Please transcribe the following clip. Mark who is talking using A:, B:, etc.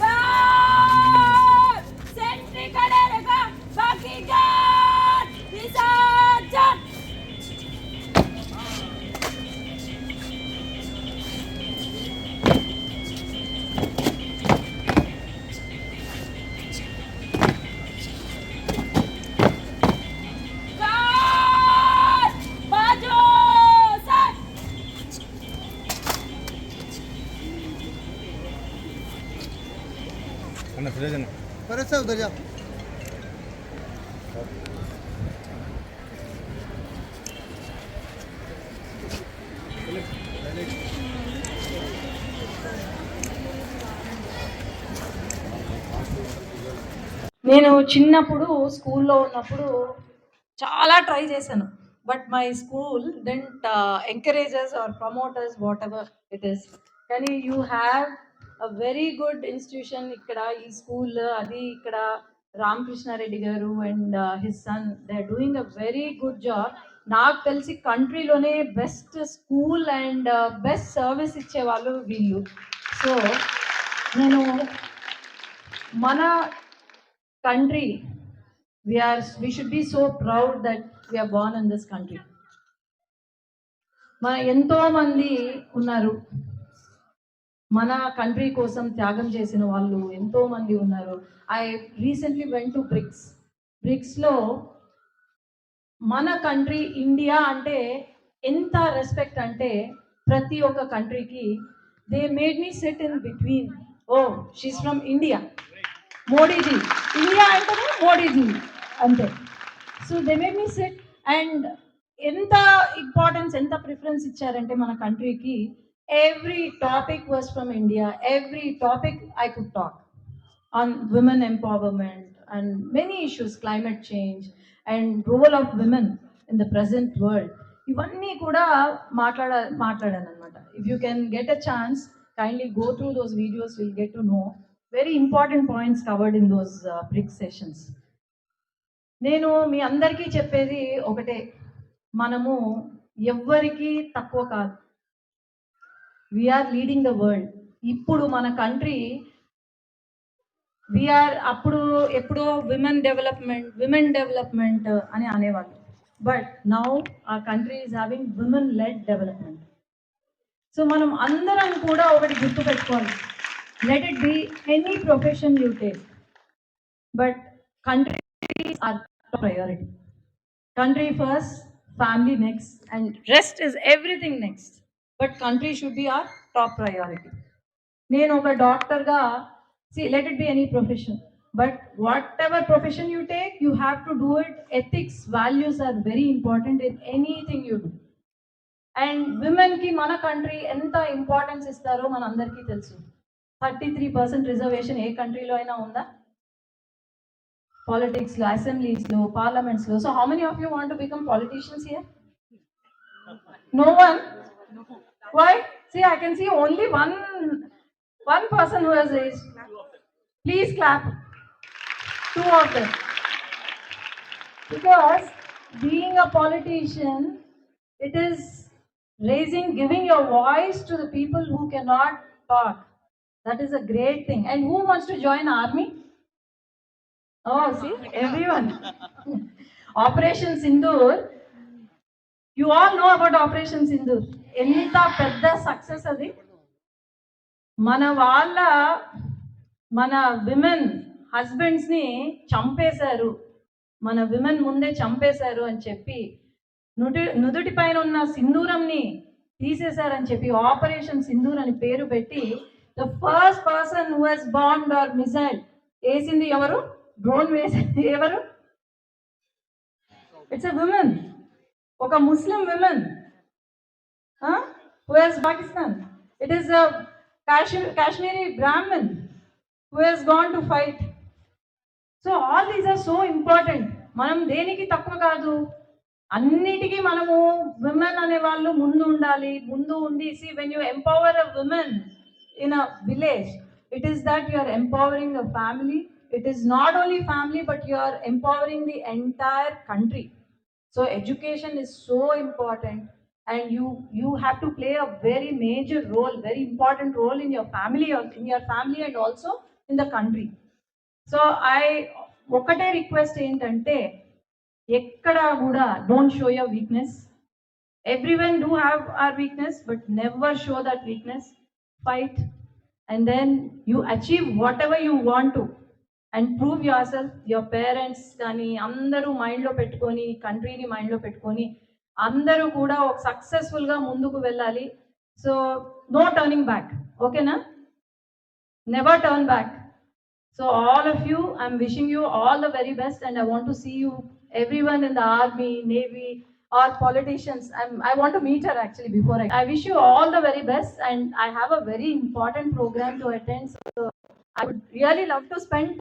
A: 啊！
B: అన్న సురేష్ అన్న
C: परत से उधर जाओ
D: నేను చిన్నప్పుడు స్కూల్లో ఉన్నప్పుడు చాలా ట్రై చేశాను but my school didn't encourages or promoters whatever it is కానీ you have a very good institution ఇక్కడ ఈ స్కూల్ అది ఇక్కడ రామకృష్ణారెడ్డి గారు and his son they are doing a very good job నాకు తెలిసి కంట్రీలోనే best school and best service ఇచ్చేవాళ్ళు వీళ్ళు. సో నేను మన country we are we should be so proud that we are born in this country మన ఎంతో మంది ఉన్నారు. మన కంట్రీ కోసం త్యాగం చేసిన వాళ్ళు ఎంతో మంది ఉన్నారు. I recently went to BRICS బ్రిక్స్లో మన కంట్రీ ఇండియా అంటే ఎంత రెస్పెక్ట్ అంటే ప్రతి ఒక్క కంట్రీకి they made me sit in between oh she's from India Modiji India అంటేనే మోడీజీ అంతే. So they made me sit and ఎంత ఇంపార్టెన్స్ ఎంత ప్రిఫరెన్స్ ఇచ్చారంటే మన కంట్రీకి every topic was from India every topic I could talk on women empowerment and many issues climate change and role of women in the present world. ఇవన్నీ కూడా మాట్లాడ మాట్లాడాను అనమాట if you can get a chance kindly go through those videos will get to know very important points covered in those BRICS sessions నేను మీ అందరికీ చెప్పేది ఒకటే. మనము ఎవ్వరికీ తక్కువ కాదు. వీఆర్ లీడింగ్ ద వరల్డ్ ఇప్పుడు మన కంట్రీ వీఆర్ అప్పుడు ఎప్పుడో విమెన్ డెవలప్మెంట్ విమెన్ డెవలప్మెంట్ అని అనేవాళ్ళు. But now a country is having women led development so మనం అందరం కూడా ఒకటి గుర్తు పెట్టుకోవాలి. Let it be any profession you take but country our priority country first family next and rest is everything next but country should be our top priority. నేను ఒక డాక్టర్గా see let it be any profession but whatever profession you take you have to do it ethics values are very important in anything you do and విమెన్కి మన country ఎంత importance ఇస్తారో మన అందరికీ తెలుసు. Thirty three percent reservation ఏ కంట్రీలో అయినా ఉందా? పాలిటిక్స్లో అసెంబ్లీస్లో పార్లమెంట్స్లో so how many of you want to become politicians here no one Why? See, I can see only one one person who has raised. Please clap. Two of them. Because being a politician, it is raising, giving your voice to the people who cannot talk. That is a great thing. And who wants to join army? Oh, see, everyone. Operation Sindoor you all know about operation Sindoor. ఎంత పెద్ద success అది? మన వాళ్ళ మన women హస్బెండ్స్ని చంపేశారు. మన women ముందే చంపేశారు అని చెప్పి నుటి నుదుటి పైన ఉన్న సింధూరంని తీసేశారని చెప్పి ఆపరేషన్ సింధూర్ అని పేరు పెట్టి the first person who has bomb or missile వేసింది ఎవరు? డ్రోన్ వేసింది ఎవరు? ఇట్స్ అ విమెన్ ఒక Muslim women who Pakistan it is a Kashmiri Brahmin Brahmin gone to fight so all these are so important మనం దేనికి తక్కువ కాదు? అన్నిటికీ మనము విమెన్ అనే వాళ్ళు ముందు ఉండాలి. ముందు ఉండి see when you empower a women in a village it is that you are empowering a family it is not only family but you are empowering the entire country so education is so important and you you have to play a very major role very important role in your family or in your family and also in the country so I ఒకటే request ఏంటంటే ఎక్కడ కూడా don't show your weakness everyone do have our weakness but never show that weakness fight and then you achieve whatever you want to and prove yourself your parents కానీ అందరూ మైండ్లో పెట్టుకొని కంట్రీని మైండ్లో పెట్టుకొని అందరూ కూడా ఒక సక్సెస్ఫుల్గా ముందుకు వెళ్ళాలి. సో నో టర్నింగ్ బ్యాక్ ఓకేనా never turn back so all of you I'm wishing you all the very best and I want to see you everyone in the army navy or politicians I want to meet her actually before I I wish you all the very best and I have a very important programme to attend so I would really love to spend